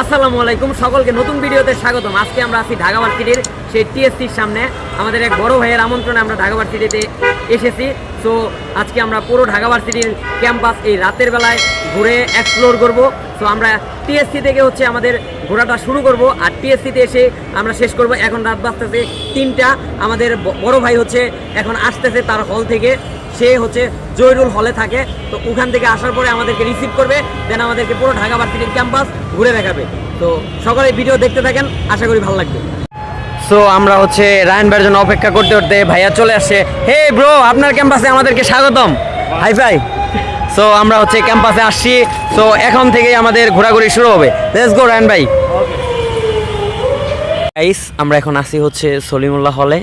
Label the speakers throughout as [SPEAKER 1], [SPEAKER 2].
[SPEAKER 1] আসসালামু আলাইকুম, সকলকে নতুন ভিডিওতে স্বাগতম। আজকে আমরা আছি ঢাকা ভার্সিটির সেই টিএসসির সামনে। আমাদের এক বড় ভাইয়ের আমন্ত্রণে আমরা ঢাকা ভার্সিটিতে এসেছি। সো আজকে আমরা পুরো ঢাকা ভার্সিটির ক্যাম্পাস এই রাতের বেলায় ঘুরে এক্সপ্লোর করব। সো আমরা টিএসসি থেকে হচ্ছে আমাদের ঘোরাটা শুরু করব। আর টিএসসিতে এসে আমরা শেষ করব। এখন রাত বাজতেছে তিনটা। আমাদের বড় ভাই হচ্ছে এখন আসতেছে তার হল থেকে। সে হচ্ছে জয়রুল হলে থাকে। তো ওখান থেকে আসার পরে আমাদেরকে রিসিভ করবে দেন আমাদেরকে পুরো ঢাকা ভার্সিটির ক্যাম্পাস ঘুরে দেখাবে। তো সকলে ভিডিও দেখতে থাকেন আশা করি ভালো লাগবে। সো আমরা হচ্ছে রায়ন ভাইয়ের জন্য অপেক্ষা করতে করতে ভাইয়া চলে আসছে। হে ব্রো আপনার ক্যাম্পাসে আমাদেরকে স্বাগতম। হাই ফাই সো আমরা হচ্ছে ক্যাম্পাসে আসছি। সো এখন থেকেই আমাদের ঘোরাঘুরি শুরু হবে। লেটস গো রায়ন ভাই। গাইস আমরা এখন আসি হচ্ছে সলিমুল্লাহ হলে।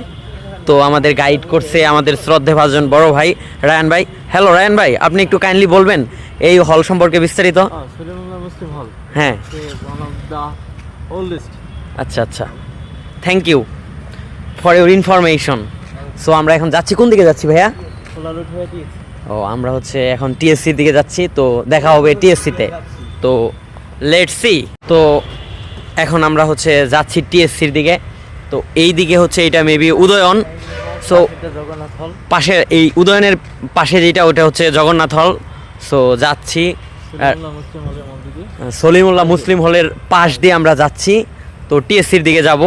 [SPEAKER 1] তো আমাদের গাইড করছে আমাদের শ্রদ্ধে ভাজন বড় ভাই। রায়ান ভাই হ্যালো রায়ান ভাই আপনি একটু কাইন্ডলি বলবেন এই হল সম্পর্কে বিস্তারিত. হ্যাঁ. আচ্ছা আচ্ছা। Thank you for your information so আমরা এখন যাচ্ছি কোন দিকে যাচ্ছি ভাইয়া। ও আমরা হচ্ছে এখন টিএসসির দিকে যাচ্ছি তো দেখা হবে টিএসসিতে তো। লেট সি তো এখন আমরা হচ্ছে যাচ্ছি টিএসসির দিকে। তো এই দিকে হচ্ছে এটা মেবি উদয়ন। সো
[SPEAKER 2] জগন্নাথ হল
[SPEAKER 1] পাশে এই উদয়নের পাশে যেটা ওটা হচ্ছে জগন্নাথ হল সো যাচ্ছি সলিমুল্লাহ মুসলিম হলের পাশ দিয়ে আমরা যাচ্ছি। তো টিএসসির দিকে যাব।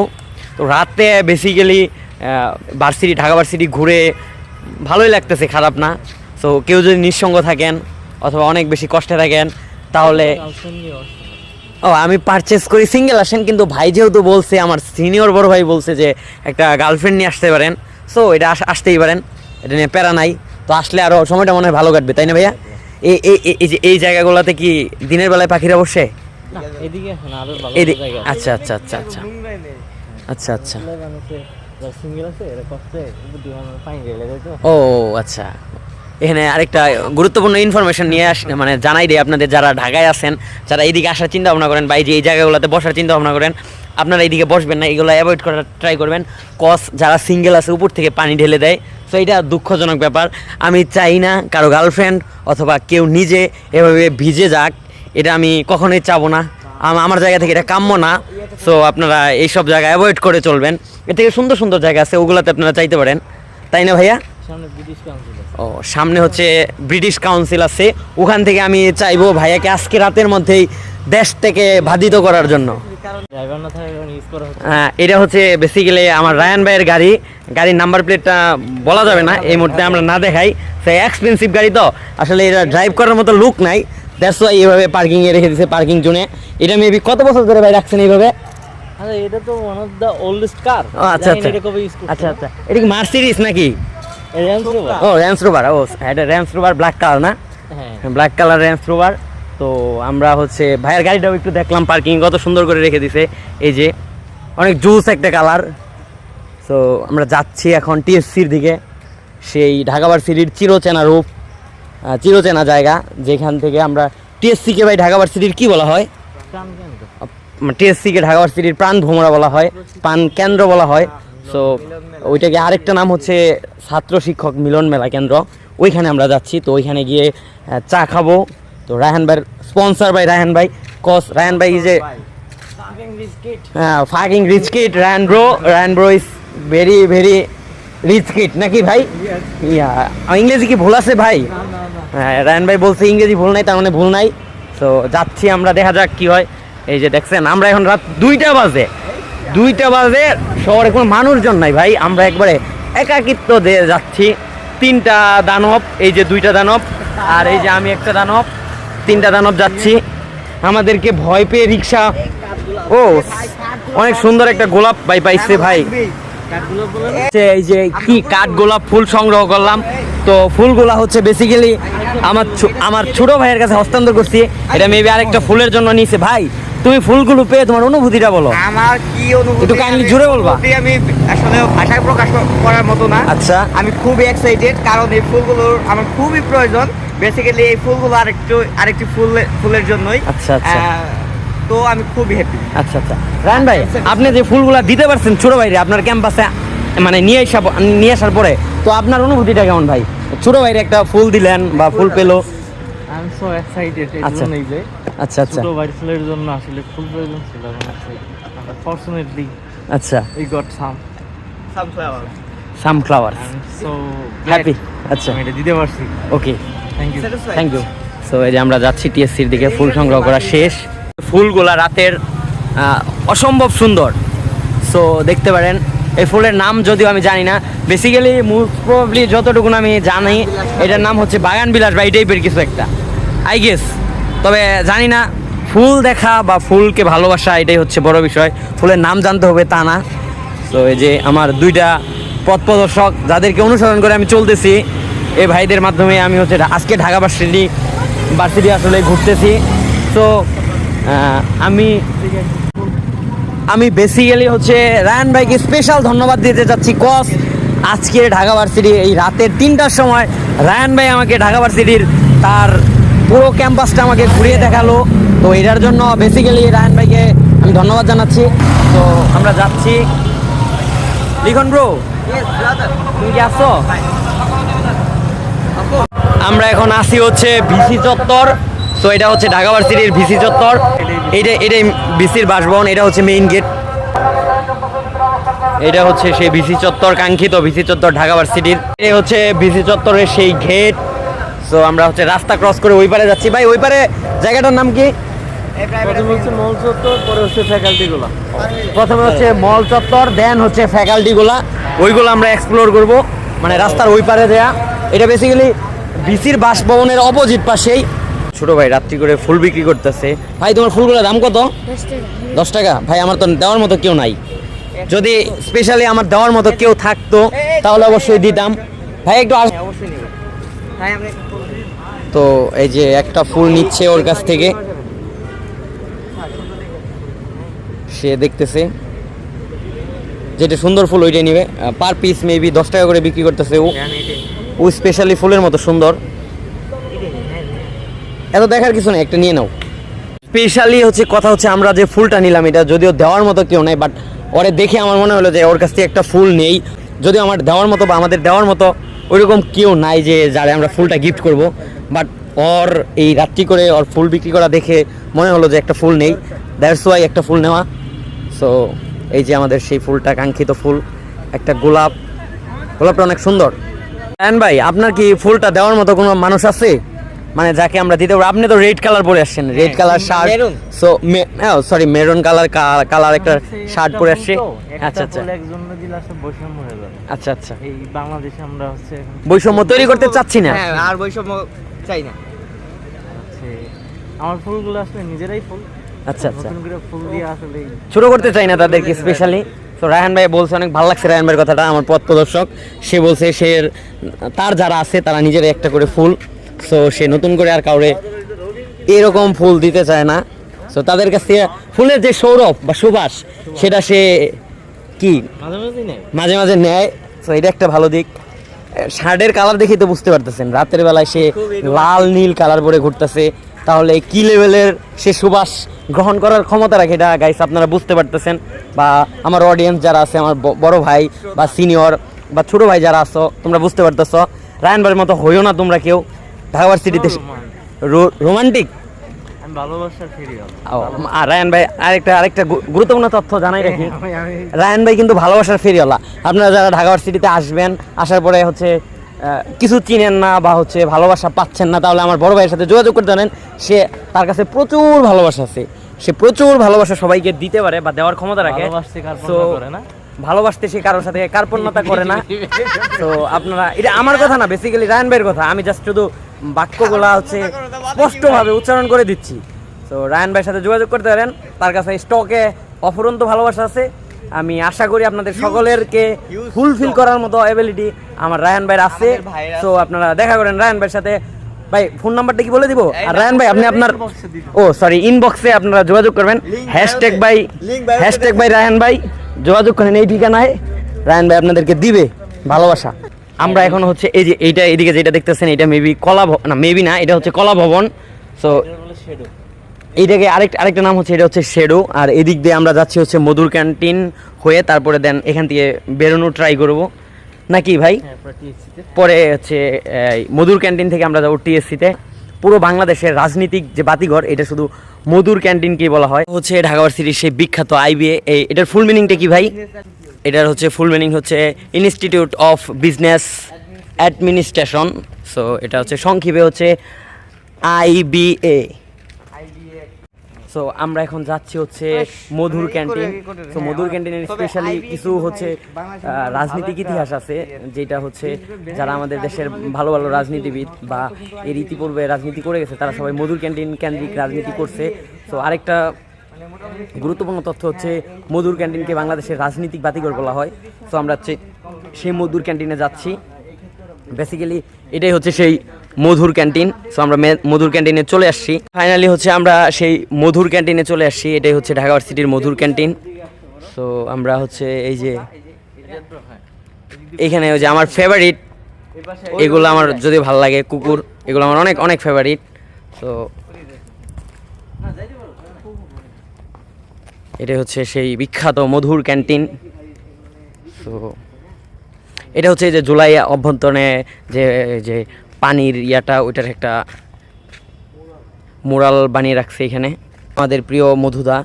[SPEAKER 1] তো রাতে বেসিক্যালি ভার্সিটি ঢাকা ভার্সিটি ঘুরে ভালোই লাগতেছে খারাপ না। সো কেউ যদি নিঃসঙ্গ থাকেন অথবা অনেক বেশি কষ্টে থাকেন তাহলে। ও আমি পারচেস করি সিঙ্গেল আসেন কিন্তু ভাই যেহেতু বলছে আমার সিনিয়র বড় ভাই বলছে যে একটা গার্লফ্রেন্ড নিয়ে আসতে পারেন। সো এটা আসতেই পারেন। এটা নিয়ে প্যারা নাই। তো আসলে আরও সময়টা মনে হয় ভালো কাটবে তাই না ভাইয়া? এই এই এই- এই যে এই জায়গাগুলোতে কি দিনের বেলায় পাখিরা বসে। আচ্ছা আচ্ছা আচ্ছা আচ্ছা। আচ্ছা আচ্ছা।
[SPEAKER 2] দেয় তো।
[SPEAKER 1] ও আচ্ছা। এখানে আরেকটা গুরুত্বপূর্ণ ইনফরমেশন নিয়ে আস মানে জানাই দিই আপনাদের যারা ঢাকায় আছেন, যারা এইদিকে আসার চিন্তা ভাবনা করেন বা এই যে এই জায়গাগুলোতে বসার চিন্তা ভাবনা করেন, আপনারা এইদিকে বসবেন না, এগুলো অ্যাভয়েড করার ট্রাই করবেন। কস যারা সিঙ্গেল আছে, উপর থেকে পানি ঢেলে দেয়। সো এটা দুঃখজনক ব্যাপার। আমি চাই না কারও গার্লফ্রেন্ড অথবা কেউ নিজে এভাবে ভিজে যাক। এটা আমি কখনোই চাবো না। আমার জায়গা থেকে এটা কাম্য না। সো আপনারা এইসব জায়গা অ্যাভয়েড করে চলবেন। এর থেকে সুন্দর সুন্দর জায়গা আছে, ওগুলোতে আপনারা চাইতে পারেন। তাই না ভাইয়া? ও সামনে হচ্ছে ব্রিটিশ কাউন্সিল আছে। ওখান থেকে আমি চাইব ভাইয়াকে আজকে রাতের মধ্যেই দেশ থেকে বাধিত করার জন্য। হ্যাঁ, এটা হচ্ছে বেসিক্যালি আমার রায়ান ভাইয়ের গাড়ি। গাড়ির নাম্বার প্লেটটা বলা যাবে না এই মুহূর্তে আমরা না দেখাই। সে এক্সপেন্সিভ গাড়ি তো। আসলে এটা ড্রাইভ করার মতো লুক নাই। দ্যাটস ওয়াই এইভাবে পার্কিংয়ে রেখে দিয়েছে পার্কিং জোনে এটা মেবি কত বছর ধরে ভাই রাখছেন এইভাবে?
[SPEAKER 2] আচ্ছা এটা তো one of the oldest car
[SPEAKER 1] আচ্ছা আচ্ছা। আচ্ছা আচ্ছা। এটা কি মার্সিডিস নাকি? ও র্যান্স রোভার ও এটা র্যান্স রোভার ব্ল্যাক কালার না?
[SPEAKER 2] হ্যাঁ।
[SPEAKER 1] ব্ল্যাক কালার রেঞ্জ রোভার তো আমরা হচ্ছে ভাইয়ের গাড়িটাও একটু দেখলাম পার্কিং কত সুন্দর করে রেখে দিছে। এই যে অনেক জুস একটা কালার তো আমরা যাচ্ছি এখন টিএসসির দিকে। সেই ঢাকা ভার্সিটির চিরচেনা রূপ চিরচেনা জায়গা যেখান থেকে আমরা টিএসসিকে ভাই ঢাকা সিটির কি বলা হয়? টিএসসিকে ঢাকা ভার্সিটির প্রাণ ভোমরা বলা হয় প্রাণ কেন্দ্র বলা হয়। সো ওইটাকে আরেকটা নাম হচ্ছে ছাত্র শিক্ষক মিলন মেলা কেন্দ্র। ওইখানে আমরা যাচ্ছি, তো ওইখানে গিয়ে চা খাব। তো রায়হান ভাইয়ের স্পন্সার বাই রায়হান ভাই। কস রায়হান ভাই যে fucking rich kid Raihan bro Raihan bro is very very rich kid নাকি ভাই? ইয়া, ইংরেজি কি ভুল আছে ভাই? হ্যাঁ রায়ন ভাই বলছে ইংরেজি ভুল নাই, তার মানে ভুল নাই। তো যাচ্ছি আমরা, দেখা যাক কি হয়। এই যে দেখছেন, আমরা এখন রাত দুইটা বাজে। দুইটা বাজে, শহরে কোনো মানুষজন নাই ভাই। আমরা একবারে একাকিত্ব দিয়ে যাচ্ছি। তিনটা দানব, এই যে দুইটা দানব, আর এই যে আমি একটা দানব, তিনটা দানব যাচ্ছি। আমাদেরকে ভয় পেয়ে রিক্সা, ও, অনেক সুন্দর একটা গোলাপ ভাই পাইছে ভাই। এই যে কি কাঠ গোলাপ, ফুল সংগ্রহ করলাম। তো ফুলগুলা হচ্ছে বেসিক্যালি আমার আমার ছোট ভাইয়ের কাছে হস্তান্তর করছি। এটা মেবি আরেকটা ফুলের জন্য নিয়েছে ভাই তুমি ফুলগুলো পেয়ে তোমার অনুভূতিটা বলো।
[SPEAKER 3] আমার কি অনুভূতি?
[SPEAKER 1] একটু
[SPEAKER 3] আমি-
[SPEAKER 1] জোরে বলবা।
[SPEAKER 3] আমি আসলে ভাষায় প্রকাশ করার মতো না।
[SPEAKER 1] আচ্ছা।
[SPEAKER 3] আমি খুবই এক্সাইটেড কারণ এই ফুলগুলোর আমার খুবই প্রয়োজন। বেসিক্যালি এই ফুলগুলো আরেকটু আরেকটি ফুল ফুলের জন্যই।
[SPEAKER 1] আচ্ছা, আচ্ছা।
[SPEAKER 3] তো আমি খুবই হ্যাপি
[SPEAKER 1] আচ্ছা আচ্ছা। রান ভাই আপনি যে ফুলগুলো দিতে পারছেন ছোট ভাইরে আপনার ক্যাম্পাসে মানে নিয়ে আসা নিয়ে আসার পরে তো আপনার অনুভূতিটা কেমন ভাই? ছোট ভাইরে একটা ফুল দিলেন বা ফুল পেল।
[SPEAKER 2] সো এক্সাইটেড এই
[SPEAKER 1] আচ্ছা।
[SPEAKER 2] জন্যই যে
[SPEAKER 1] আচ্ছা আচ্ছা।
[SPEAKER 2] ছোট ভাই ছেলের জন্য আসলে ফুল প্রয়োজন ছিল ফর্চুনেটলি
[SPEAKER 1] আচ্ছা।
[SPEAKER 2] We got some
[SPEAKER 3] sunflower
[SPEAKER 1] sunflower
[SPEAKER 2] so
[SPEAKER 1] happy আচ্ছা।
[SPEAKER 2] আমি এটা দিতে পারছি।
[SPEAKER 1] Okay
[SPEAKER 2] thank you
[SPEAKER 1] thank you so এই যে আমরা যাচ্ছি টিএসসির দিকে ফুল সংগ্রহ করা শেষ। ফুলগুলা রাতের অসম্ভব সুন্দর। সো দেখতে পারেন এই ফুলের নাম যদিও আমি জানি না। বেসিক্যালি মোস্ট প্রবলি যতটুকু আমি জানি এটার নাম হচ্ছে বাগান বিলাস বা এই টাইপের কিছু একটা। আই গেস তবে জানি না, ফুল দেখা বা ফুলকে ভালোবাসা, এটাই হচ্ছে বড় বিষয়। ফুলের নাম জানতে হবে, তা না। তো এই যে আমার দুইটা পথ প্রদর্শক, যাদেরকে অনুসরণ করে আমি চলতেছি এই ভাইদের মাধ্যমে আমি হচ্ছে আজকে ঢাকা ভার্সিটি ভার্সিটি আসলে ঘুরতেছি। তো আমি আমি বেসিক্যালি হচ্ছে রায়ান ভাইকে স্পেশাল ধন্যবাদ দিতে চাচ্ছি কস আজকে ঢাকা ভার্সিটি এই রাতের তিনটার সময় রায়ান ভাই আমাকে ঢাকা ভার্সিটির তার পুরো ক্যাম্পাসটা আমাকে ঘুরিয়ে দেখাল। তো এটার জন্য বেসিক্যালি রায়ান ভাইকে আমি ধন্যবাদ জানাচ্ছি। তো আমরা যাচ্ছি। লিখন ব্রো তুমি কি আসছো আমরা এখন আসি হচ্ছে ভিসি চত্বর। তো এটা হচ্ছে ঢাকা ভার্সিটির ভিসি চত্বর। এটা, এটাই ভিসির বাসভবন, এটা হচ্ছে মেইন গেট এটা হচ্ছে সেই ভিসি চত্বর, কাঙ্ক্ষিত ভিসি চত্বর ঢাকা ভার্সিটির। এই হচ্ছে ভিসি চত্বরের সেই গেট তো আমরা হচ্ছে রাস্তা ক্রস করে ওই পারে যাচ্ছি। ভাই ওই পারে জায়গাটার নাম কি?
[SPEAKER 2] প্রথমে হচ্ছে মল চত্বর পরে হচ্ছে ফ্যাকাল্টিগুলো।
[SPEAKER 1] প্রথমে হচ্ছে মল চত্বর দেন হচ্ছে ফ্যাকাল্টিগুলা। ওইগুলো আমরা এক্সপ্লোর করব। মানে রাস্তার ওই পারে দেয়া। এটা বেসিক্যালি বিসির বাসভবনের অপোজিট পাশেই। ছোট ভাই রাত্রি করে ফুল বিক্রি করতেছে। ভাই তোমার ফুলগুলোর দাম কত? দশ টাকা। ভাই আমার তো দেওয়ার মতো কেউ নাই। যদি স্পেশালি আমার দেওয়ার মতো কেউ থাকতো তাহলে অবশ্যই দিতাম। ভাই একটু আস
[SPEAKER 3] অবশ্যই আমরা
[SPEAKER 1] তো এই যে একটা ফুল নিচ্ছে ওর কাছ থেকে। সে দেখতেছে। যেটা সুন্দর ফুল, ওইটাই নিবে। পার পিস মেবি দশ টাকা করে বিক্রি করতেছে। ও ও স্পেশালি ফুলের মতো সুন্দর। এত দেখার কিছু নেই, একটা নিয়ে নাও। স্পেশালি হচ্ছে, কথা হচ্ছে আমরা যে ফুলটা নিলাম, এটা যদিও দেওয়ার মতো কেউ নেই বাট ওরে দেখে আমার মনে হলো যে ওর কাছ থেকে একটা ফুল নেই। যদিও আমার দেওয়ার মতো বা আমাদের দেওয়ার মতো ওইরকম কেউ নাই যে যারে আমরা ফুলটা গিফট করব। বাট ওর এই রাত্রি করে ওর ফুল বিক্রি করা দেখে মনে হলো যে একটা ফুল নেই। দ্যাটস ওয়াই একটা ফুল নেওয়া। সো এই যে আমাদের সেই ফুলটা কাঙ্ক্ষিত ফুল একটা গোলাপ। গোলাপটা অনেক সুন্দর। রায়ন ভাই আপনার কি ফুলটা দেওয়ার মতো কোনো মানুষ আছে? মানে যাকে আমরা দিতে পারব আপনি তো রেড কালার পরে আসছেন। Red colour shirt? So sorry maroon colour colour একটা শার্ট পরে আসছে। আচ্ছা আচ্ছা।
[SPEAKER 2] একজন দিলে আসলে বৈষম্য হয়ে যাবে।
[SPEAKER 1] আচ্ছা আচ্ছা।
[SPEAKER 2] এই বাংলাদেশে আমরা হচ্ছে
[SPEAKER 1] বৈষম্য তৈরি করতে চাচ্ছি না।
[SPEAKER 3] হ্যাঁ আর বৈষম্য চাই না।
[SPEAKER 2] হচ্ছে আমার ফুলগুলো আসলে নিজেরাই ফুল।
[SPEAKER 1] আচ্ছা আচ্ছা।
[SPEAKER 2] নতুন করে ফুল দিয়ে আসলে
[SPEAKER 1] ছোট করতে চাই না তাদেরকে স্পেশালি তো রায়হান ভাই বলছে অনেক ভালো লাগছে রায়হান ভাইয়ের কথাটা আমার পথ প্রদর্শক সে বলছে সে তার যারা আছে তারা নিজের একটা করে ফুল। সো সে নতুন করে আর কাউরে এরকম ফুল দিতে চায় না। সো তাদের কাছ থেকে ফুলের যে সৌরভ বা সুবাস সেটা সে কি?
[SPEAKER 2] মাঝে মাঝে নেই
[SPEAKER 1] মাঝে মাঝে নেয়। তো এটা একটা ভালো দিক। শার্টের কালার দেখেই তো বুঝতে পারতেছেন। রাতের বেলায় সে লাল নীল কালার পরে ঘুরতেছে। তাহলে কি লেভেলের সে সুবাস গ্রহণ করার ক্ষমতা রাখে এটা গাইস আপনারা বুঝতে পারতেছেন। বা আমার অডিয়েন্স যারা আছে আমার বড় ভাই বা সিনিয়র বা ছোট ভাই যারা আছো তোমরা বুঝতে পারতেছো। রায়ন ভাইয়ের মতো হইও না তোমরা কেউ। ঢাকা ভার্সিটিতে রোমান্টিক
[SPEAKER 2] আমি ভালোবাসার ফেরিয়াল
[SPEAKER 1] আর রায়ন ভাই আরেকটা আরেকটা গুরুত্বপূর্ণ তথ্য জানাই রাখি। রায়ন ভাই কিন্তু ভালোবাসার ফেরিওয়ালা আপনারা যারা ঢাকা ভার্সিটিতে আসবেন আসার পরে হচ্ছে কিছু চিনেন না বা হচ্ছে ভালোবাসা পাচ্ছেন না তাহলে আমার বড় ভাইয়ের সাথে যোগাযোগ করতে পারেন সে তার কাছে প্রচুর ভালোবাসা আছে। সে প্রচুর ভালোবাসা সবাইকে দিতে পারে বা দেওয়ার ক্ষমতা রাখে।
[SPEAKER 2] কার করে
[SPEAKER 1] ভালোবাসতে সে কারোর সাথে কার্পণ্যতা করে না। তো আপনারা এটা আমার কথা না বেসিক্যালি রায়ন ভাইয়ের কথা। আমি জাস্ট শুধু বাক্যগুলা হচ্ছে স্পষ্টভাবে উচ্চারণ করে দিচ্ছি। তো রায়ন ভাইয়ের সাথে যোগাযোগ করতে পারেন। তার কাছে স্টকে অফুরন্ত ভালোবাসা আছে। আমি আশা করি আপনাদের সকলেরকে ফুলফিল করার মতো অ্যাবিলিটি আমার রায়ন ভাইয়ের আছে। তো আপনারা দেখা করেন রায়ন ভাইয়ের সাথে। ভাই ফোন নাম্বারটা কি বলে দিব? আর রায়ন ভাই আপনি আপনার ও সরি ইনবক্সে আপনারা যোগাযোগ করবেন। Hashtag by hashtag by Raihan ভাই। যোগাযোগ করেন এই ঠিকানায় রায়হান ভাই আপনাদেরকে দিবে ভালোবাসা। আমরা এখন হচ্ছে এই যে এইটা এইদিকে যেটা দেখতেছেন এটা মেবি কলা ভ- না মেবি না এটা হচ্ছে কলা ভবন। সো এইটাকে আরেকটা আরেকটা নাম হচ্ছে এটা হচ্ছে শেডো আর এদিক দিয়ে আমরা যাচ্ছি হচ্ছে মধুর ক্যান্টিন হয়ে তারপরে দেন এখান থেকে বেরোনো ট্রাই করব। নাকি ভাই?
[SPEAKER 2] হ্যাঁ
[SPEAKER 1] পরে হচ্ছে মধুর ক্যান্টিন থেকে আমরা যাব টিএসসিতে পুরো বাংলাদেশের রাজনীতিক যে বাতিঘর এটা শুধু মধুর ক্যান্টিনকেই বলা হয়? হচ্ছে ঢাকা ভার্সিটির সেই বিখ্যাত আইবিএ এটার ফুল মিনিংটা কি ভাই? এটার হচ্ছে ফুল মিনিং হচ্ছে institute of business administration so এটা হচ্ছে সংক্ষেপে হচ্ছে আইবিএ সো আমরা এখন যাচ্ছি হচ্ছে মধুর ক্যান্টিন তো মধুর ক্যান্টিনের স্পেশালি কিছু হচ্ছে রাজনীতিক ইতিহাস আছে যেটা হচ্ছে যারা আমাদের দেশের ভালো ভালো রাজনীতিবিদ বা এর ইতিপূর্বে রাজনীতি করে গেছে তারা সবাই মধুর ক্যান্টিন কেন্দ্রিক রাজনীতি করছে। তো আরেকটা গুরুত্বপূর্ণ তথ্য হচ্ছে মধুর ক্যান্টিনকে বাংলাদেশের রাজনীতিক বাতিঘর বলা হয়। তো আমরা হচ্ছে সেই মধুর ক্যান্টিনে যাচ্ছি। বেসিক্যালি এটাই হচ্ছে সেই মধুর ক্যান্টিন। সো আমরা মধুর ক্যান্টিনে চলে আসছি। ফাইনালি হচ্ছে আমরা সেই মধুর ক্যান্টিনে চলে আসছি। এটাই হচ্ছে ঢাকা ভার্সিটির মধুর ক্যান্টিন। সো আমরা হচ্ছে এই যে এখানে ওই যে আমার ফেভারিট এগুলো আমার যদি ভালো লাগে, কুকুর, এগুলো আমার অনেক অনেক ফেভারিট তো এটাই হচ্ছে সেই বিখ্যাত মধুর ক্যান্টিন। তো এটা হচ্ছে যে জুলাই অভ্যন্তরে যে যে পানির ইয়াটা, ওইটার একটা মোরাল বানিয়ে রাখছে এখানে। আমাদের প্রিয় মধুদা,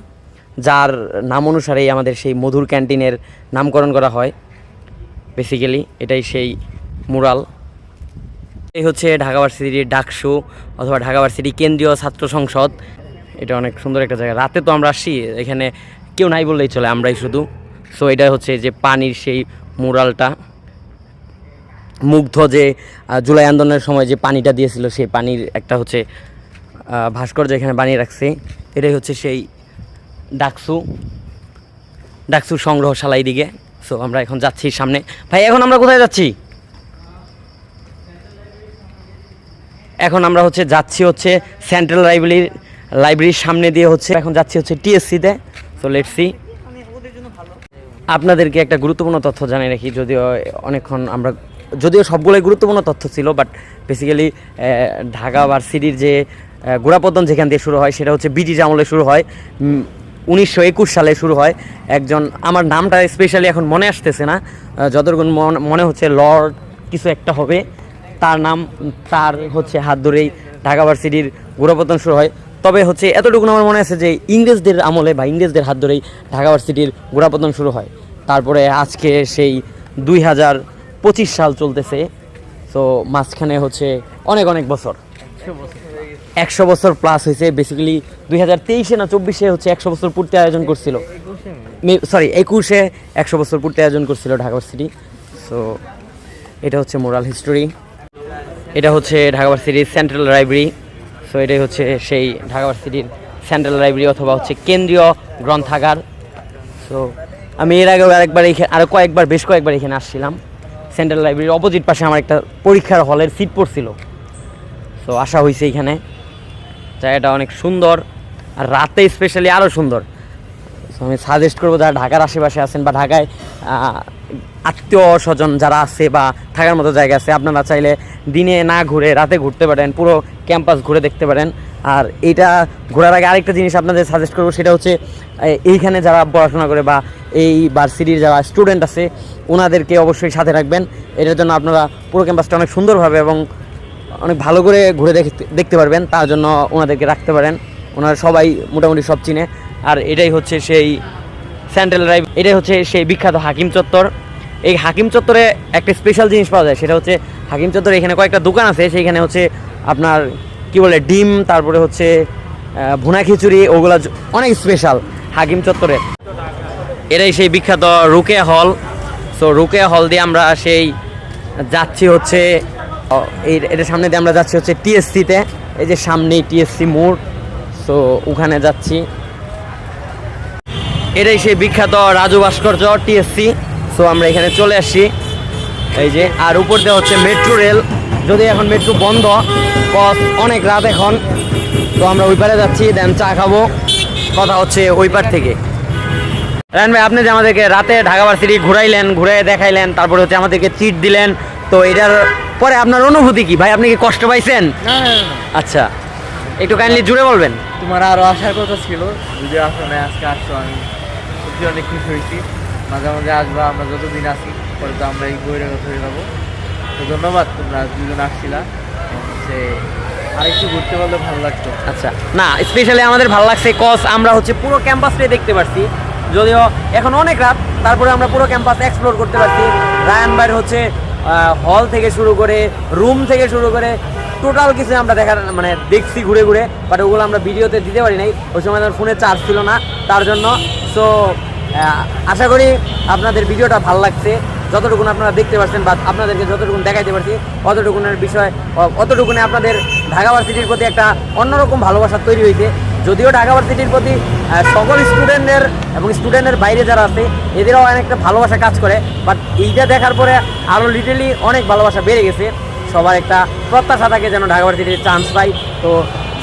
[SPEAKER 1] যার নাম অনুসারেই আমাদের সেই মধুর ক্যান্টিনের নামকরণ করা হয়। বেসিক্যালি এটাই সেই মুরাল। এই হচ্ছে ঢাকা ভার্সিটির ডাকসু অথবা ঢাকা ভার্সিটি কেন্দ্রীয় ছাত্র সংসদ। এটা অনেক সুন্দর একটা জায়গা। রাতে তো আমরা আসি, এখানে কেউ নাই বললেই চলে, আমরাই শুধু। সো এটা হচ্ছে যে পানির সেই মুরালটা। মুগ্ধ যে জুলাই আন্দোলনের সময় যে পানিটা দিয়েছিল সেই পানির একটা হচ্ছে আহ, ভাস্কর্য এখানে বানিয়ে রাখছে। এটাই হচ্ছে সেই ডাকসু ডাকসু সংগ্রহশালা দিকে সো আমরা এখন যাচ্ছি সামনে। ভাই এখন আমরা কোথায় যাচ্ছি? এখন আমরা হচ্ছে যাচ্ছি হচ্ছে সেন্ট্রাল লাইব্রেরির লাইব্রেরির সামনে দিয়ে হচ্ছে এখন যাচ্ছি হচ্ছে টিএসসিতে সো লেটসি আপনাদেরকে একটা গুরুত্বপূর্ণ তথ্য জানিয়ে রাখি যদিও অনেকক্ষণ আমরা যদিও সবগুলোই গুরুত্বপূর্ণ তথ্য ছিল বাট বেসিক্যালি ঢাকা ভার্সিটির যে আহ, গোড়াপত্তন যেখান দিয়ে শুরু হয় সেটা হচ্ছে ব্রিটিশ আমলে শুরু হয় উনিশশো একুশ সালে শুরু হয়। একজন আমার নামটা স্পেশালি এখন মনে আসতেছে না যতটুকু মন- হচ্ছে লর্ড কিছু একটা হবে তার নাম তার হচ্ছে হাত ধরেই ঢাকা ভার্সিটির গোড়াপতন শুরু হয়। তবে হচ্ছে এতটুকু আমার মনে আছে যে ইংরেজদের আমলে বা ইংরেজদের হাত ধরেই ঢাকা ভার্সিটির গোড়াপতন শুরু হয়। তারপরে আজকে সেই দুই হাজার পঁচিশ সাল চলতেছে, তো মাঝখানে হচ্ছে অনেক অনেক বছর। একশো বছর প্লাস হয়েছে বেসিক্যালি দুই হাজার তেইশে না চব্বিশে হচ্ছে একশো বছর পূর্তি আয়োজন করছিল। সরি একুশে একশো বছর পূর্তি আয়োজন করছিল ঢাকা ভার্সিটি সো এটা হচ্ছে মোরাল হিস্টোরি এটা হচ্ছে ঢাকা ভার্সিটির সেন্ট্রাল লাইব্রেরি সো এটাই হচ্ছে সেই ঢাকা ভার্সিটির সেন্ট্রাল লাইব্রেরি অথবা হচ্ছে কেন্দ্রীয় গ্রন্থাগার। সো আমি এর আগেও আরেকবার এখানে আরও কয়েকবার, বেশ কয়েকবার এখানে আসছিলাম। সেন্ট্রাল লাইব্রেরির অপোজিট পাশে আমার একটা পরীক্ষার হলের সিট পড়ছিল। সো আসা হয়েছে এখানে। জায়গাটা অনেক সুন্দর আর রাতে স্পেশালি আরও সুন্দর। So, আমি সাজেস্ট করব যারা ঢাকার আশেপাশে আছেন বা ঢাকায় আত্মীয় স্বজন যারা আছে বা থাকার মতো জায়গা আছে আপনারা চাইলে দিনে না ঘুরে রাতে ঘুরতে পারেন পুরো ক্যাম্পাস ঘুরে দেখতে পারেন। আর এটা ঘোরার আগে আরেকটা জিনিস আপনাদের সাজেস্ট করব, সেটা হচ্ছে এইখানে যারা পড়াশোনা করে বা এই ভার্সিটির যারা স্টুডেন্ট আছে ওনাদেরকে অবশ্যই সাথে রাখবেন। এটার জন্য আপনারা পুরো ক্যাম্পাসটা অনেক সুন্দরভাবে এবং অনেক ভালো করে ঘুরে দেখতে পারবেন। তার জন্য ওনাদেরকে রাখতে পারেন। ওনারা সবাই মোটামুটি সব চিনে। আর এটাই হচ্ছে সেই সেন্ট্রাল ড্রাইভ এটাই হচ্ছে সেই বিখ্যাত হাকিম চত্বর। এই হাকিম চত্বরে একটা স্পেশাল জিনিস পাওয়া যায়, সেটা হচ্ছে হাকিম চত্বরে এখানে কয়েকটা দোকান আছে। সেইখানে হচ্ছে আপনার কি বলে, ডিম, তারপরে হচ্ছে ভুনা খিচুড়ি, ওগুলো অনেক স্পেশাল হাকিম চত্বরে। এটাই সেই বিখ্যাত রুকেয়া হল। সো রুকেয়া হল দিয়ে আমরা সেই যাচ্ছি হচ্ছে এই, এটার সামনে দিয়ে আমরা যাচ্ছি হচ্ছে টিএসসিতে। এই যে সামনেই টিএসসি মোড়। সো ওখানে যাচ্ছি। এটাই সেই বিখ্যাত রাজু ভাস্কর্য, টিএসসি। সো আমরা এখানে চলে আসছি এই যে, আর উপর দিয়ে হচ্ছে মেট্রো রেল যদি এখন মেট্রো বন্ধ পথ অনেক রাত এখন। তো আমরা ওই পারে যাচ্ছি দেন চা খাব। কথা হচ্ছে ওই পার থেকে। রায়ন ভাই আপনি যে আমাদেরকে রাতে ঢাকা ভার্সিটি ঘুরাইলেন ঘুরে দেখাইলেন তারপরে হচ্ছে আমাদেরকে চিট দিলেন তো এটার পরে আপনার অনুভূতি কি? ভাই আপনি কি কষ্ট পাইছেন? আচ্ছা একটু কাইন্ডলি জুড়ে বলবেন।
[SPEAKER 2] তোমার আরও আসার কথা ছিল যদি আসো না আজকে আসছো আমি সত্যি অনেক খুশি হয়েছি। মাঝে মাঝে আসবা আমরা যতদিন আসি পরে তো আমরা এই বইয়ের কথা হয়ে যাব তো ধন্যবাদ, তোমরা দুজন আসছিলা। হচ্ছে আর ঘুরতে পারলে ভালো লাগতো।
[SPEAKER 1] আচ্ছা না স্পেশালি আমাদের ভালো লাগছে কজ আমরা হচ্ছে পুরো ক্যাম্পাসটাই দেখতে পারছি। যদিও এখন অনেক রাত, তারপরে আমরা পুরো ক্যাম্পাস এক্সপ্লোর করতে পারছি। রায়ান বাইর হচ্ছে হল থেকে শুরু করে রুম থেকে শুরু করে টোটাল কিছু আমরা দেখার মানে দেখছি ঘুরে ঘুরে বাট ওগুলো আমরা ভিডিওতে দিতে পারি নাই। ওই সময় আমার ফোনে চার্জ ছিল না, তার জন্য। সো আশা করি আপনাদের ভিডিওটা ভালো লাগছে। যতটুকুন আপনারা দেখতে পাচ্ছেন বা আপনাদেরকে যতটুকুন দেখাইতে পারছি, অতটুকুনের বিষয় অতটুকুনে আপনাদের ঢাকা ভার্সিটির প্রতি একটা অন্যরকম ভালোবাসা তৈরি হয়েছে। যদিও ঢাকা ভার্সিটির প্রতি সকল স্টুডেন্টদের এবং স্টুডেন্টের বাইরে যারা আছে, এদেরও অনেকটা ভালোবাসা কাজ করে বাট এইটা দেখার পরে আরও লিটারলি অনেক ভালোবাসা বেড়ে গেছে। সবার একটা প্রত্যাশা থাকে যেন ঢাকা ভার্সিটির চান্স পাই। তো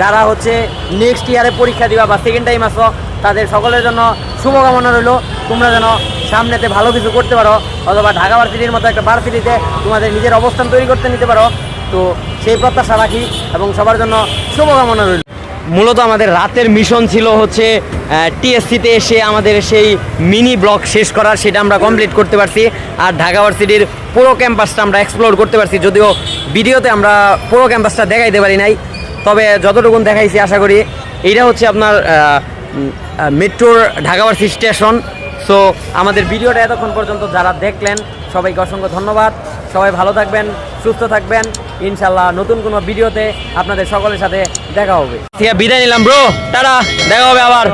[SPEAKER 1] যারা হচ্ছে নেক্সট ইয়ারে পরীক্ষা দিবা বা সেকেন্ড টাইম আসো তাদের সকলের জন্য শুভকামনা রইল। তোমরা যেন সামনেতে ভালো কিছু করতে পারো, অথবা ঢাকা ভার্সিটির মতো একটা ভার্সিটিতে তোমাদের নিজের অবস্থান তৈরি করতে নিতে পারো। তো সেই প্রত্যাশা রাখি এবং সবার জন্য শুভকামনা রইল। মূলত আমাদের রাতের মিশন ছিল হচ্ছে টিএসসিতে এসে আমাদের সেই মিনি ব্লক শেষ করার, সেটা আমরা কমপ্লিট করতে পারছি। আর ঢাকা ভার্সিটির পুরো ক্যাম্পাসটা আমরা এক্সপ্লোর করতে পারছি। যদিও ভিডিওতে আমরা পুরো ক্যাম্পাসটা দেখাইতে পারি নাই, তবে যতটুকুন দেখাইছি আশা করি, এইটা হচ্ছে আপনার মেট্রোর ঢাকা ভার্সিটি স্টেশন। সো আমাদের ভিডিওটা এতক্ষণ পর্যন্ত যারা দেখলেন, সবাইকে অসংখ্য ধন্যবাদ। সবাই ভালো থাকবেন, সুস্থ থাকবেন। ইনশাল্লাহ নতুন কোনো ভিডিওতে আপনাদের সকলের সাথে দেখা হবে। ঠিক বিদায় নিলাম ব্রো তারা দেখা হবে আবার।